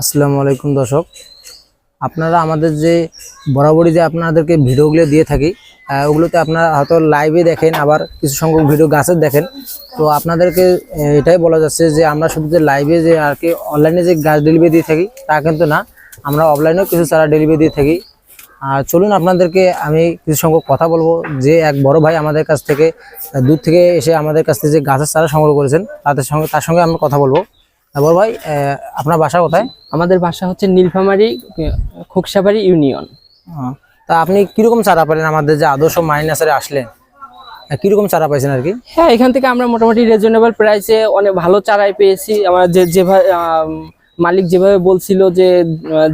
আসসালামু আলাইকুম দর্শক। আপনারা আমাদের যে বরাবরই যে আপনাদেরকে ভিডিওগুলো দিয়ে থাকি ওগুলোতে আপনারা হয়তো লাইভে দেখেন, আবার কিছু সংখ্যক ভিডিও গাছের দেখেন। তো আপনাদেরকে এটাই বলা যাচ্ছে যে আমরা শুধু যে লাইভে যে আর কি অনলাইনে যে গাছ ডেলিভারি দিয়ে থাকি, তা কিন্তু না। আমরা অফলাইনেও কিছু চারা ডেলিভারি দিয়ে থাকি। আর চলুন আপনাদেরকে আমি কিছু সংখ্যক কথা বলব। যে এক বড় ভাই আমাদের কাছ থেকে দূর থেকে এসে আমাদের কাছ থেকে যে গাছের চারা সংগ্রহ করেছেন, তাদের সঙ্গে তার সঙ্গে আমরা কথা বলব। বড় ভাই আপনার বাসা কোথায়? আমাদের বাসা হচ্ছে নীলফামারী খোকসাবাড়ি ইউনিয়ন। তা আপনি কীরকম চারা পেলেন আমাদের যে আদর্শ মাইনাসারে আসলেন কীরকম চারা পাইছেন আর কি? হ্যাঁ এখান থেকে আমরা মোটামুটি রিজনেবল প্রাইসে অনেক ভালো চারাই পেয়েছি। আমরা যে যেভাবে মালিক যেভাবে বলছিল যে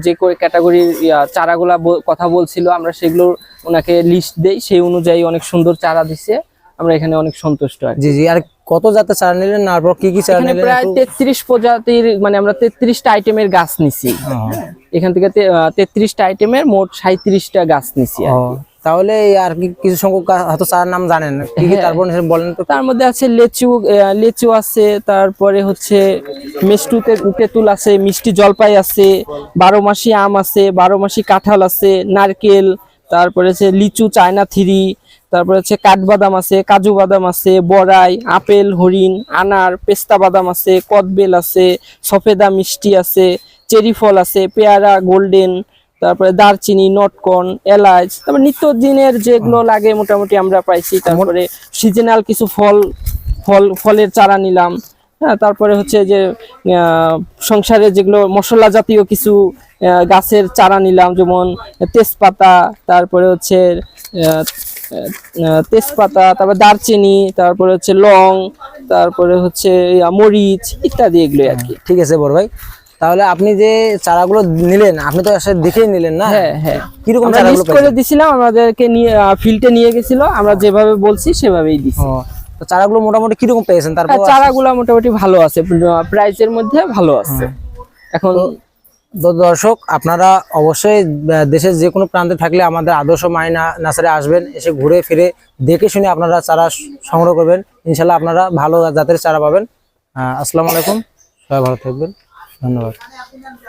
যে ক্যাটাগরির চারাগুলা কথা বলছিল আমরা সেগুলো ওনাকে লিস্ট দেই। সেই অনুযায়ী অনেক সুন্দর চারা দিছে। আমরা এখানে অনেক সন্তুষ্ট। জি জি আর কত জাতের চারা নিলেন তারপর কি কি চারা নিলেন প্রায় একটু- তেত্রিশ প্রজাতির মানে আমরা তেত্রিশটা আইটেমের গাছ নিছি। এখান থেকে তেত্রিশটা আইটেমের মোট সাঁত্রিশটা গাছ নিছি তাহলে আর কি কিছু সংখ্যক হয়তো চারার নাম জানেন। কি কি হ্যাঁ। তারপর বলেন তো? তার মধ্যে আছে লেচু লেচু আছে তারপরে হচ্ছে মিষ্টুতে তেঁতুল আছে মিষ্টি জলপাই আছে বারো মাসি আম আছে বারো মাসি কাঁঠাল আছে নারকেল তারপরে হচ্ছে লিচু চায়না থ্রি তারপরে হচ্ছে কাঠবাদাম আছে কাজু বাদাম আছে বড়াই আপেল হরিণ আনার পেস্তা বাদাম আছে কদবেল আছে সফেদা মিষ্টি আছে চেরি ফল আছে পেয়ারা গোল্ডেন তারপরে দারচিনি নটকন এলাচ তারপর নিত্যদিনের যেগুলো লাগে মোটামুটি আমরা পাইছি। তারপরে সিজনাল কিছু ফল ফল ফলের চারা নিলাম। হ্যাঁ তারপরে হচ্ছে যে সংসারে যেগুলো মশলা জাতীয় কিছু গাছের চারা নিলাম যেমন তেজপাতা তারপরে হচ্ছে তেজপাতা তারপর দারচিনি তারপরে হচ্ছে লং তারপরে হচ্ছে মরিচ ইত্যাদি এগুলো আর কি। ঠিক আছে বড় ভাই। তাহলে আপনি যে চারাগুলো নিলেন আপনি তো আসলে দেখেই নিলেন না? হ্যাঁ হ্যাঁ। কীরকম চারাগুলো করে দিছিলাম আমাদেরকে নিয়ে ফিল্ডে নিয়ে গেছিল আমরা যেভাবে বলছি সেভাবেই দিছি। তো চারাগুলো মোটামুটি কীরকম পেয়েছেন? তারপর হ্যাঁ, চারাগুলা মোটামুটি ভালো আছে প্রাইসের মধ্যে ভালো আছে। এখন তো দর্শক, আপনারা অবশ্যই দেশের যে কোনো প্রান্তে থাকলে আমাদের আদর্শ মাইনা নার্সারি আসবেন, এসে ঘুরে ফিরে দেখে শুনে আপনারা চারা সংগ্রহ করবেন। ইনশাল্লাহ আপনারা ভালো জাতের চারা পাবেন। আসসালামু আলাইকুম। সবাই ভালো থাকবেন। ধন্যবাদ।